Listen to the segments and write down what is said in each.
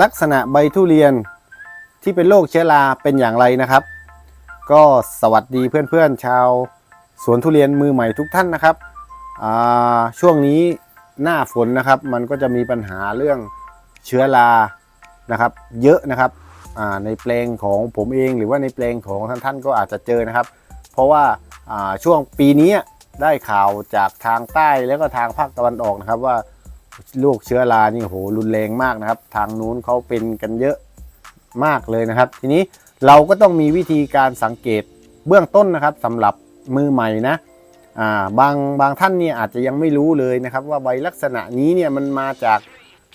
ลักษณะใบทุเรียนที่เป็นโรคเชื้อราเป็นอย่างไรนะครับ ก็สวัสดีเพื่อนๆชาวสวนทุเรียนมือใหม่ทุกท่านนะครับช่วงนี้หน้าฝนนะครับ มันก็จะมีปัญหาเรื่องเชื้อรานะครับ เยอะนะครับในแปลงของผมเองหรือว่าในแปลงของท่านท่านๆก็อาจจะเจอนะครับ เพราะว่าช่วงปีนี้ได้ข่าวจากทางใต้แล้วก็ทางภาคตะวันออกนะครับว่า โรคเชื้อรานี่โหรุนแรงมากนะครับ ทางนู้นเขาเป็นกันเยอะมากเลยนะครับ ทีนี้เราก็ต้องมีวิธีการสังเกตเบื้องต้นนะครับสำหรับมือใหม่นะาบางบางท่านเนี่ยอาจจะยังไม่รู้เลยนะครับ ว่าใบลักษณะนี้เนี่ยมันมาจาก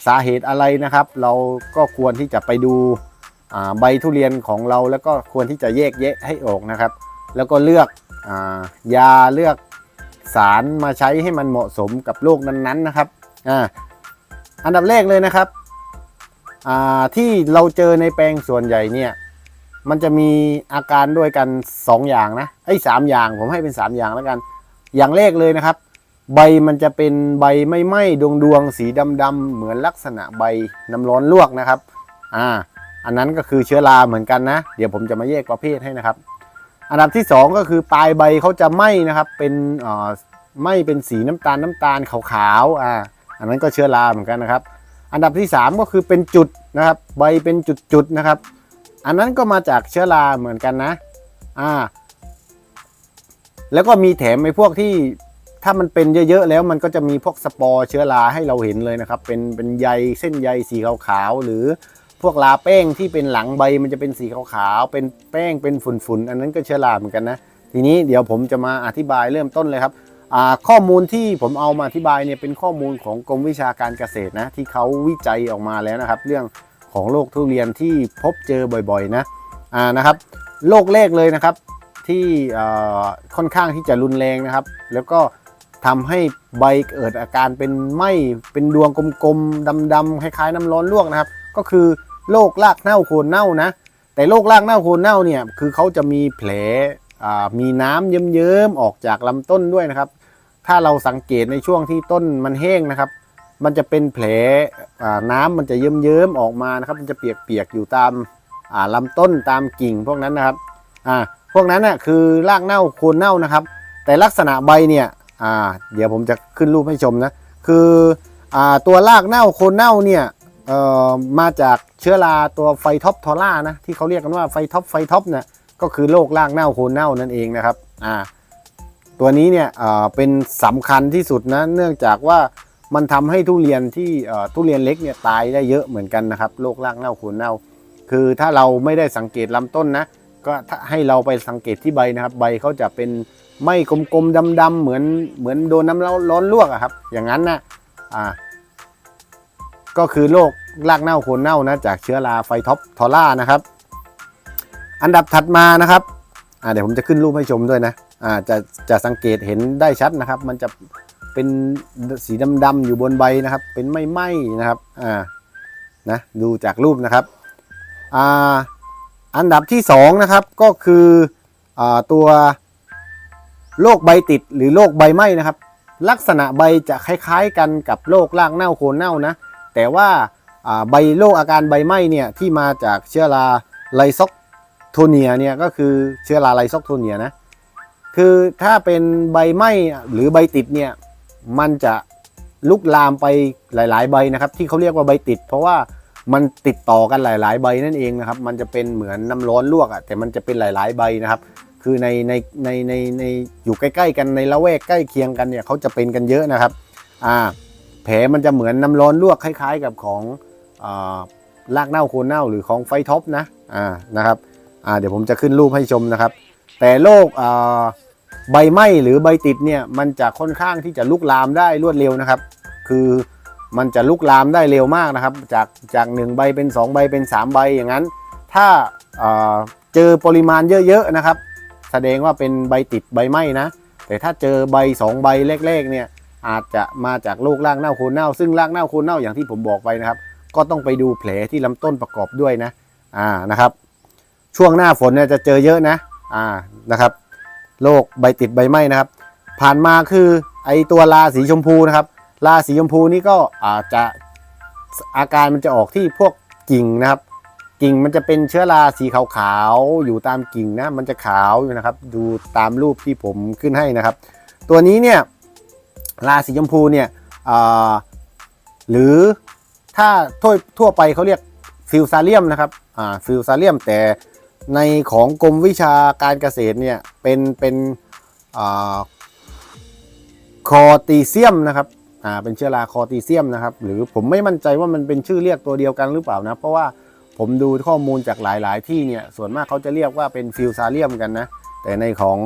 สาเหตุอะไรนะครับ เราก็ควรที่จะไปดูใบทุเรียนของเราแล้วก็ควรที่จะแยกแยะให้ออกนะครับ แล้วก็เลือกอายาเลือกสารมาใช้ให้มันเหมาะสมกับโรคนั้นๆนะครับ อ่าอันดับแรกเลยนะครับอ่าที่เราเจอในแปลงส่วนใหญ่เนี่ยมันจะมีอาการด้วยกัน 2 อย่างนะไอ้ยสามอย่างผมให้เป็น 3 อย่างแล้วกัน อย่างแรกเลยนะครับ ใบมันจะเป็นใบไม่ไหม้ดวงดวงๆสีดำๆเหมือนลักษณะใบน้ำร้อนลวกนะครับอ่าอันนั้นก็คือเชื้อราเหมือนกันนะ เดี๋ยวผมจะมาแยกประเภทให้นะครับ อันดับที่ 2 ก็คือปลายใบเขาจะไหม้นะครับ เป็นอ่อไหม้เป็นสีน้ำตาลน้ำตาลขาวๆอ่า อันนั้นก็เชื้อราเหมือนกันนะครับ อันดับที่ 3 ก็คือเป็นจุดนะครับ ใบเป็นจุดๆนะครับ อันนั้นก็มาจากเชื้อราเหมือนกันนะอ่าแล้วก็มีแถมไอ้พวกที่ถ้ามันเป็นเยอะๆแล้วมันก็จะมีพวกสปอร์เชื้อราให้เราเห็นเลยนะครับ เป็นเป็นใยเส้นใยสีขาวๆหรือพวกลาแป้งที่เป็นหลังใบมันจะเป็นสีขาวๆเป็นแป้งเป็นฝุ่นๆอันนั้นก็เชื้อราเหมือนกันนะ ทีนี้เดี๋ยวผมจะมาอธิบายเริ่มต้นเลยครับ ข้อมูลที่ผมเอามาอธิบายเนี่ยเป็นข้อมูลของกรมวิชาการเกษตรนะที่เขาวิจัยออกมาแล้วนะครับ เรื่องของโรคทุเรียนที่พบเจอบ่อยๆนะอ่านะครับโรคแรกเลยนะครับที่ค่อนข้างที่จะรุนแรงนะครับ แล้วก็ทำให้ใบเกิดอาการเป็นไหมเป็นดวงกลมๆดำๆคล้ายๆน้ำร้อนลวกนะครับ ก็คือโรครากเน่าโคนเน่านะ แต่โรครากเน่าโคนเน่าเนี่ยคือเขาจะมีแผลมีน้ำเยิ้มๆออกจากลำต้นด้วยนะครับ ถ้าเราสังเกตในช่วงที่ต้นมันแห้งนะครับ มันจะเป็นแผลน้ำมันจะเยิ้มๆออกมานะครับ มันจะเปียกๆอยู่ตามาลำต้นตามกิ่งพวกนั้นนะครับพวกนั้นน่ะคือรากเน่าโคนเน่านะครับ แต่ลักษณะใบเนี่ยเดี๋ยวผมจะขึ้นรูปให้ชมนะคืออตัวรากเน่าโคนเน่าเนี่ยมาจากเชื้อราตัวไฟท็อปทอร่านะที่เขาเรียกกันว่าไฟท็อปไฟท็อปเนี่ยก็คือโรครากเน่าโคนเน่านั่นเองนะครับอ่า ตัวนี้เนี่ยเป็นสำคัญที่สุดนะเนื่องจากว่ามันทำให้ทุเรียนที่ทุเรียนเล็กเนี่ยตายได้เยอะเหมือนกันนะครับโรครากเน่าโคนเน่า คือถ้าเราไม่ได้สังเกตลำต้นนะก็ให้เราไปสังเกตที่ใบนะครับ ใบเขาจะเป็นไม่กลมๆดำๆเหมือนเหมือนโดนน้ำร้อนลวกอะครับ อย่างนั้นนะอ่าก็คือโรครากเน่าโคนเน่านะจากเชื้อราไฟท็อปทอร่านะครับ อันดับถัดมานะครับอ่าเดี๋ยวผมจะขึ้นรูปให้ชมด้วยนะ อ่าจะจะสังเกตเห็นได้ชัดนะครับ มันจะเป็นสีดำๆอยู่บนใบนะครับ เป็นไม่ไหมนะครับอ่านะดูจากรูปนะครับอ่าอันดับที่สองนะครับก็คืออ่าตัวโรคใบติดหรือโรคใบไหมนะครับ ลักษณะใบจะคล้ายๆกันกับโรครากเน่าโคนเน่านะแต่ว่าอ่าใบโรคอาการใบไหม้เนี่ยที่มาจากเชื้อราไลซอกโทเนียเนี่ยก็คือเชื้อราไลซอกโทเนียนะ คือถ้าเป็นใบไหม้หรือใบติดเนี่ยมันจะลุกลามไปหลาย ๆ ใบนะครับ ที่เขาเรียกว่าใบติด เพราะว่ามันติดต่อกันหลาย ๆ ใบนั่นเองนะครับ มันจะเป็นเหมือนน้ำร้อนลวกอะแต่มันจะเป็นหลาย ๆ ใบนะครับ คือในในในในในอยู่ใกล้ๆกันในละแวกใกล้เคียงกันเนี่ยเขาจะเป็นกันเยอะนะครับอ่าแผลมันจะเหมือนน้ำร้อนลวกคล้าย ๆ กับของอ่ารากเน่าโคนเน่าหรือของไฟท็อปนะอ่านะครับอ่าเดี๋ยวผมจะขึ้นรูปให้ชมนะครับ แต่โรคอ่า ใบไหม้หรือใบติดเนี่ยมันจะค่อนข้างที่จะลุกลามได้รวดเร็วนะครับ คือมันจะลุกลามได้เร็วมากนะครับ จากจากหนึ่งใบเป็น 2 ใบเป็น 3 ใบอย่างนั้น ถ้าเอ่อเจอปริมาณเยอะๆนะครับ แสดงว่าเป็นใบติดใบไหม้นะแต่ถ้าเจอใบ 2 ใบแรกๆเนี่ยอาจจะมาจากโรครากเน่าโคนเน่า ซึ่งรากเน่าโคนเน่าอย่างที่ผมบอกไปนะครับ ก็ต้องไปดูแผลที่ลำต้นประกอบด้วยนะอ่านะครับ ช่วงหน้าฝนเนี่ยจะเจอเยอะนะอ่านะครับ โรคใบติดใบไหม้นะครับ ผ่านมาคือไอตัวลาสีชมพูนะครับ ลาสีชมพูนี่ก็อาจจะอาการมันจะออกที่พวกกิ่งนะครับ กิ่งมันจะเป็นเชื้อราสีขาวๆอยู่ตามกิ่งนะมันจะขาวอยู่นะครับ ดูตามรูปที่ผมขึ้นให้นะครับ ตัวนี้เนี่ยราสีชมพูเนี่ยหรือถ้าทั่วทั่วไปเขาเรียกฟิวซาเลียมนะครับฟิวซาเลียมแต่ ในของกรมวิชาการเกษตรเนี่ยเป็นเป็นอคอตีเซียมนะครับอ่าเป็นเชื้อราคอตีเซียมนะครับ หรือผมไม่มั่นใจว่ามันเป็นชื่อเรียกตัวเดียวกันหรือเปล่านะ เพราะว่าผมดูข้อมูลจากหลายๆ ที่เนี่ยส่วนมากเขาจะเรียกว่าเป็นฟิวซาเลียมกันนะ แต่ในของ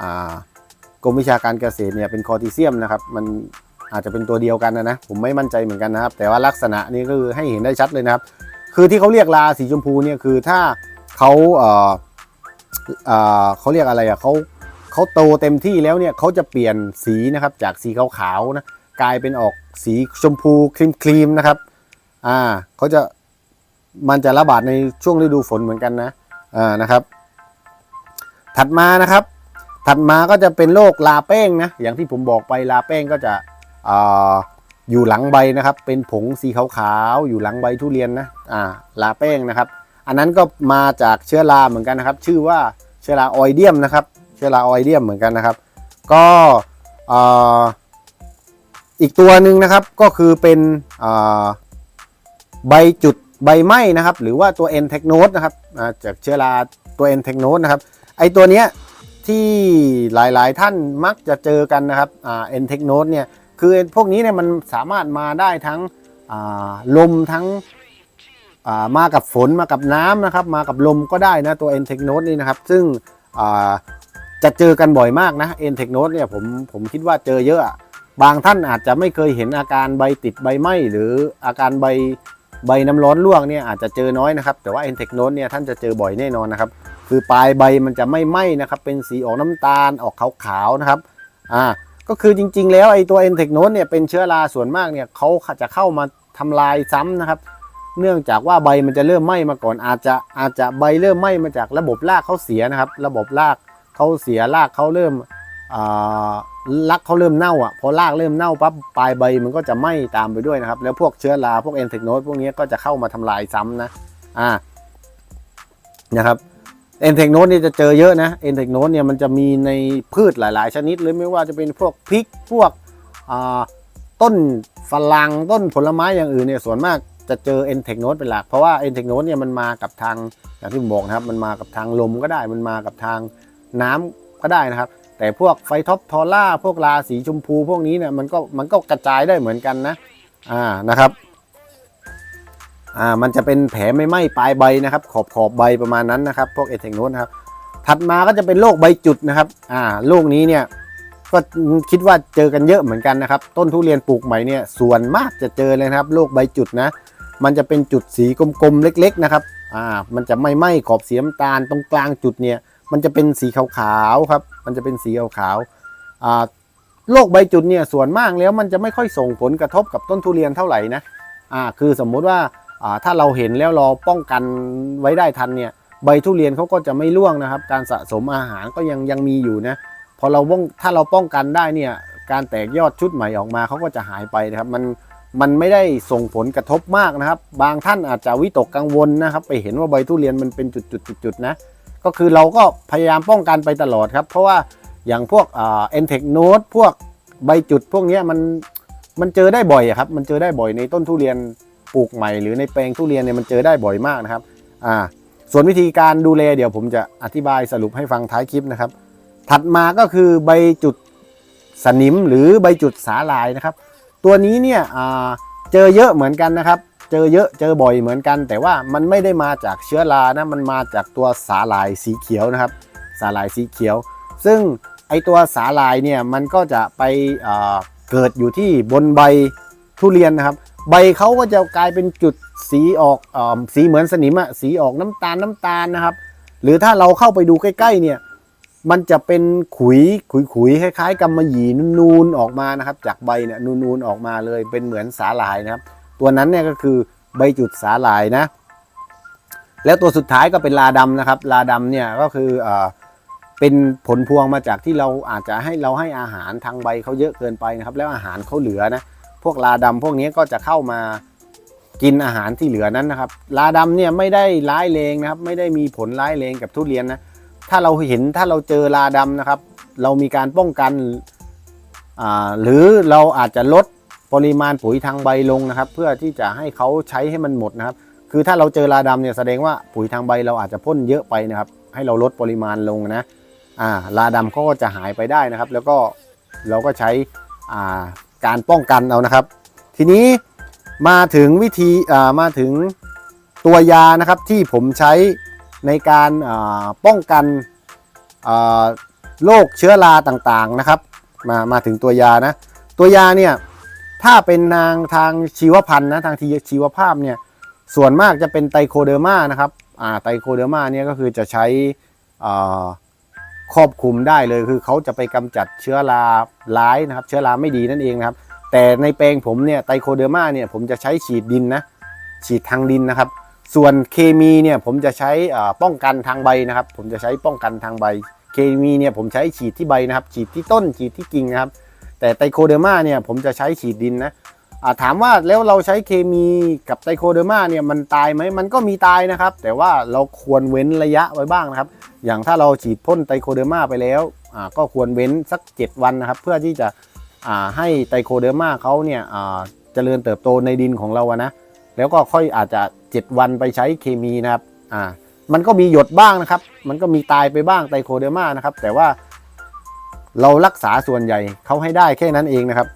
อกรมวิชาการเกษตรเนี่ยเป็นคอติเซียมนะครับ มันอาจจะเป็นตัวเดียวกันนะนะ ผมไม่มั่นใจเหมือนกันนะครับ แต่ว่าลักษณะนี้ก็คือให้เห็นได้ชัดเลยนะครับ คือที่เขาเรียกลาสีชมพูเนี่ยคือถ้า เขาเอ่อเอ่อเขาเรียกอะไรอะเขาเขาโตเต็มที่แล้วเนี่ยเขาจะเปลี่ยนสีนะครับจากสีขาวๆนะกลายเป็นออกสีชมพูครีมๆนะครับอ่าเขาจะมันจะระบาดในช่วงฤดูฝนเหมือนกันนะอ่านะครับ ถัดมานะครับ ถัดมาก็จะเป็นโรคลาเป้งนะอย่างที่ผมบอกไปลาเป้งก็จะอาอยู่หลังใบนะครับ เป็นผงสีขาวๆอยู่หลังใบทุเรียนนะอ่าลาเป้งนะครับ อันนั้นก็มาจากเชื้อราเหมือนกันนะครับ ชื่อว่าเชื้อราออยเดียมนะครับ เชื้อราออยเดียมเหมือนกันนะครับ ก็ออีกตัวหนึ่งนะครับก็คือเป็นใบจุดใบไหม้นะครับ หรือว่าตัว n t e c h n o s นะครับจากเชื้อราตัว n t e c h n o s นะครับไอตัวเนี้ยที่หลายๆท่านมักจะเจอกันนะครับเอ็นเทคโนดเนี่ยคือพวกนี้เนี่ยมันสามารถมาได้ทั้งลมทั้ง มากับฝนมากับน้ำนะครับ มากับลมก็ได้นะตัวเอ็นเทคโนดนี่นะครับ ซึ่งจะเจอกันบ่อยมากนะเอ็นเทคโนดเนี่ยผมผมคิดว่าเจอเยอะ บางท่านอาจจะไม่เคยเห็นอาการใบติดใบไหม้หรืออาการใบใบน้ำร้อนลวกเนี่ยอาจจะเจอน้อยนะครับ แต่ว่าเอ็นเทคโนดเนี่ยท่านจะเจอบ่อยแน่นอนนะครับ คือปลายใบมันจะไม่ไหม้นะครับเป็นสีออกน้ำตาลออกขาวๆนะครับอ่าก็คือจริงๆ แล้วไอ้ตัวเอนเทคโนสเนี่ยเป็นเชื้อราส่วนมากเนี่ยเขาจะเข้ามาทำลายซ้ำนะครับ เนื่องจากว่าใบมันจะเริ่มไหม้มาก่อนอาจจะอาจจะใบเริ่มไหม้มาจากระบบรากเขาเสียนะครับ ระบบรากเขาเสียรากเขาเริ่มรักเขาเริ่มเน่าอะพอรากเริ่มเน่าปั๊บปลายใบมันก็จะไหม้ตามไปด้วยนะครับ แล้วพวกเชื้อราพวกเอนเทคโนสพวกนี้ก็จะเข้ามาทำลายซ้ำนะอ่านะครับเอนเทคโนสเนี่ยจะเจอเยอะนะเอนเทคโนสเนี่ยมันจะมีในพืชหลาย ๆ ชนิดเลยไม่ว่าจะเป็นพวกพริกพวกต้นฝรั่งต้นผลไม้อย่างอื่นเนี่ยส่วนมาก จะเจอเอ็นเทคโนสเป็นหลัก เพราะว่าเอ็นเทคโนสเนี่ยมันมากับทางอย่างที่ผมบอกนะครับ มันมากับทางลมก็ได้ มันมากับทางน้ำก็ได้นะครับ แต่พวกไฟท็อปทอร่าพวกราสีชมพูพวกนี้เนี่ยมันก็มันก็กระจายได้เหมือนกันนะอ่านะครับอ่ามันจะเป็นแผลไม่ไหม้ปลายใบนะครับ ขอบขอบใบประมาณนั้นนะครับ พวกเอทเทคโนสนครับถัดมาก็จะเป็นโรคใบจุดนะครับอ่าโรคนี้เนี่ยก็คิดว่าเจอกันเยอะเหมือนกันนะครับ ต้นทุเรียนปลูกใหม่เนี่ยส่วนมากจะเจอเลยนะครับโรคใบจุดนะ มันจะเป็นจุดสีกลมๆเล็กๆนะครับอ่ามันจะไม่ไหม้ขอบสีน้ำตาลตรงกลางจุดเนี่ย มันจะเป็นสีขาวๆครับ มันจะเป็นสีขาวๆอ่าโรคใบจุดเนี่ยส่วนมากแล้วมันจะไม่ค่อยส่งผลกระทบกับต้นทุเรียนเท่าไหร่นะอ่าคือสมมุติว่าอ่าถ้าเราเห็นแล้วเราป้องกันไว้ได้ทันเนี่ยใบทุเรียนเขาก็จะไม่ร่วงนะครับ การสะสมอาหารก็ยังยังมีอยู่นะพอเราป้องถ้าเราป้องกันได้เนี่ยการแตกยอดชุดใหม่ออกมาเขาก็จะหายไปนะครับมัน มันไม่ได้ส่งผลกระทบมากนะครับ บางท่านอาจจะวิตกกังวลนะครับ ไปเห็นว่าใบทุเรียนมันเป็นจุดๆๆนะ ก็คือเราก็พยายามป้องกันไปตลอดครับ เพราะว่าอย่างพวกเอ็นเทคโนดพวกใบจุดพวกนี้มันมันเจอได้บ่อยครับ มันเจอได้บ่อยในต้นทุเรียนปลูกใหม่ หรือในแปลงทุเรียนเนี่ยมันเจอได้บ่อยมากนะครับอ่าส่วนวิธีการดูแลเดี๋ยวผมจะอธิบายสรุปให้ฟังท้ายคลิปนะครับ ถัดมาก็คือใบจุดสนิมหรือใบจุดสาลายนะครับ ตัวนี้เนี่ยเจอเยอะเหมือนกันนะครับ เจอเยอะเจอบ่อยเหมือนกัน แต่ว่ามันไม่ได้มาจากเชื้อรานะมันมาจากตัวสาลายสีเขียวนะครับ สาลายสีเขียว ซึ่งไอตัวสาลายเนี่ยมันก็จะไปเกิดอยู่ที่บนใบทุเรียนนะครับ ใบเขาก็จะกลายเป็นจุดสีออกอสีเหมือนสนิมอะสีออกน้ำตาลน้ำตาลนะครับ หรือถ้าเราเข้าไปดูใกล้ๆเนี่ย มันจะเป็นขุยขุยขุยคล้ายๆกำมะหยี่นูนๆออกมานะครับ จากใบเนี่ยนูนๆออกมาเลยเป็นเหมือนสาหร่ายนะครับ ตัวนั้นเนี่ยก็คือใบจุดสาหร่ายนะ แล้วตัวสุดท้ายก็เป็นลาดำนะครับ ลาดำเนี่ยก็คือเออเป็นผลพวงมาจากที่เราอาจจะให้เราให้อาหารทางใบเขาเยอะเกินไปนะครับ แล้วอาหารเขาเหลือนะพวกลาดำพวกนี้ก็จะเข้ามากินอาหารที่เหลือนั้นนะครับ ลาดำเนี่ยไม่ได้ร้ายแรงนะครับ ไม่ได้มีผลร้ายแรงกับทุเรียนนะ ถ้าเราเห็นถ้าเราเจอลาดำนะครับ เรามีการป้องกันหรือเราอาจจะลดปริมาณปุ๋ยทางใบลงนะครับ เพื่อที่จะให้เขาใช้ให้มันหมดนะครับ คือถ้าเราเจอลาดำเนี่ยแสดงว่าปุ๋ยทางใบเราอาจจะพ่นเยอะไปนะครับ ให้เราลดปริมาณลงนะอ่าลาดำเขาก็จะหายไปได้นะครับ แล้วก็เราก็ใช้อ่าการป้องกันเอานะครับ ทีนี้มาถึงวิธีอ่ามาถึงตัวยานะครับที่ผมใช้ ในการป้องกันโรคเชื้อราต่างๆนะครับ มามาถึงตัวยานะ ตัวยาเนี่ยถ้าเป็นนางทางชีวพันธุ์นะทางทีชีวภาพเนี่ยส่วนมากจะเป็นไตโคเดอร์มานะครับไตโคเดอร์มาเนี่ยก็คือจะใช้ครอบคลุมได้เลยคือเขาจะไปกำจัดเชื้อราร้ายนะครับ เชื้อราไม่ดีนั่นเองนะครับ แต่ในแปลงผมเนี่ยไตโคเดอร์มาเนี่ยผมจะใช้ฉีดดินนะฉีดทางดินนะครับ ส่วนเคมีเนี่ยผมจะใช้ป้องกันทางใบนะครับ ผมจะใช้ป้องกันทางใบ เคมีเนี่ยผมใช้ฉีดที่ใบนะครับ ฉีดที่ต้นฉีดที่กิ่งนะครับ แต่ไตโคเดอร์มาเนี่ยผมจะใช้ฉีดดินนะถามว่าแล้วเราใช้เคมีกับไตโคเดอร์มาเนี่ยมันตายไหมมันก็มีตายนะครับ แต่ว่าเราควรเว้นระยะไว้บ้างนะครับ อย่างถ้าเราฉีดพ่นไตโคเดอร์มาไปแล้วก็ควรเว้นสัก 7 วันนะครับ เพื่อที่จะให้ไตโคเดอร์มาเขาเนี่ยเจริญเติบโตในดินของเราอะนะแล้วก็ค่อยอาจจะ 7 วันไปใช้เคมีนะครับอ่ามันก็มีหยดบ้างนะครับ มันก็มีตายไปบ้างไตโคเดอร์มานะครับ แต่ว่าเรารักษาส่วนใหญ่เขาให้ได้แค่นั้นเองนะครับ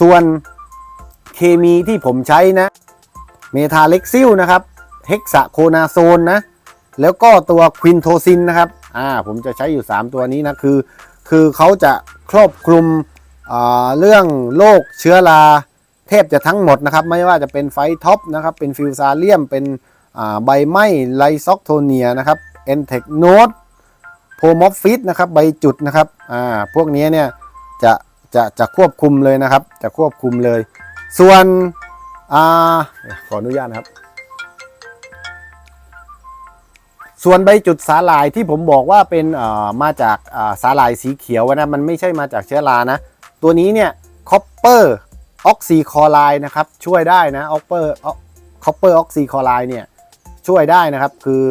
ส่วนเคมีที่ผมใช้นะเมทาเล็กซิลนะครับเฮกซาโคนาโซนนะแล้วก็ตัวควินโทซินนะครับอ่าผมจะใช้อยู่ 3 ตัวนี้นะคือ คือเขาจะครอบคลุมเรื่องโรคเชื้อรา บจะทั้งหมดนะครับ ไม่ว่าจะเป็นไฟท็อปนะครับ เป็นฟิวซาเลียม เป็นใบไม้ไลซอกโทเนียนะครับเอนเทคโนดโพมอฟฟิตนะครับใบจุดนะครับอ่าพวกนี้เนี่ยจะจะจะควบคุมเลยนะครับ จะควบคุมเลย ส่วนอ่าขออนุญาตนะครับ ส่วนใบจุดสาหร่ายที่ผมบอกว่าเป็นเอ่อมาจากอ่าสาหร่ายสีเขียวนะมันไม่ใช่มาจากเชื้อรานะ ตัวนี้เนี่ยคอปเปอร์ ออกซิคลอไรด์นะครับช่วยได้นะออปเปอร์คอปเปอร์ออกซิคลอไรด์เนี่ยช่วยได้นะครับ คือ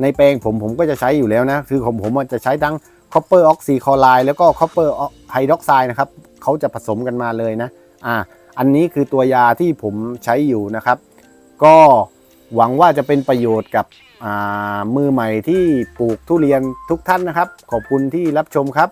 ในแปลงผมผมก็จะใช้อยู่แล้วนะ คือผมผมจะใช้ทั้งคอปเปอร์ออกซิคลอไรด์แล้วก็คอปเปอร์ไฮดรอกไซด์นะครับเขาจะผสมกันมาเลยนะอ่าอันนี้คือตัวยาที่ผมใช้อยู่นะครับ ก็หวังว่าจะเป็นประโยชน์กับอ่ามือใหม่ที่ปลูกทุเรียนทุกท่านนะครับ ขอบคุณที่รับชมครับ